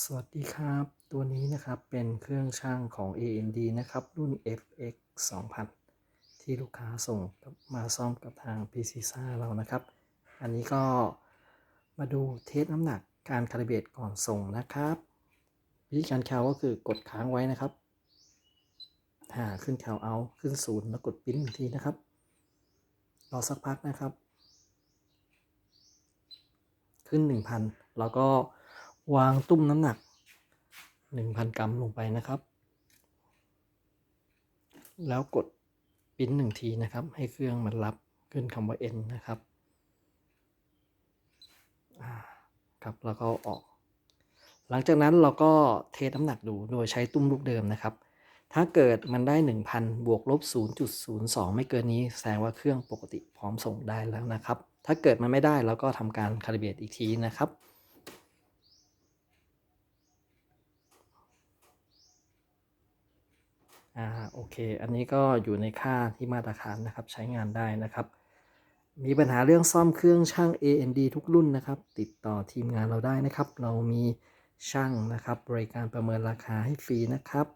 สวัสดีครับ ตัวนี้นะครับเป็นเครื่องช่างของ AMD นะครับ รุ่น FX 2000 ที่ลูกค้าส่งมาซ่อมกับทาง PC ซ่าเรานะครับ อันนี้ก็มาดูเทสน้ำหนักการคาลิเบรตก่อนส่งนะครับวิธีการแคลก็คือกดค้างไว้นะครับหาขึ้นแคลเอาขึ้นศูนย์แล้วกดปิ้นทีนะครับรอสักพักนะครับ ขึ้น 1,000 แล้วก็ วางตุ้มน้ำหนัก 1,000 กรัมลงไปนะครับ แล้วกดปิ้นหนึ่งทีนะครับ ให้เครื่องมันรับขึ้นคำว่า N นะครับครับแล้วก็ออก หลังจากนั้นเราก็เทสน้ำหนักดูโดยใช้ตุ้มลูกเดิมนะครับ ถ้าเกิดมันได้ 1,000 บวกลบ 0.02 ไม่เกินนี้แสดงว่าเครื่องปกติพร้อมส่งได้แล้วนะครับ ถ้าเกิดมันไม่ได้เราก็ทำการคาลิเบรตอีกทีนะครับ อ่าโอเค อันนี้ก็อยู่ในค่าที่มาตรฐานนะครับ ใช้งานได้นะครับ มีปัญหาเรื่องซ่อมเครื่องช่าง AND ทุกรุ่นนะครับ ติดต่อทีมงานเราได้นะครับ เรามีช่างนะครับ บริการประเมินราคาให้ฟรีนะครับ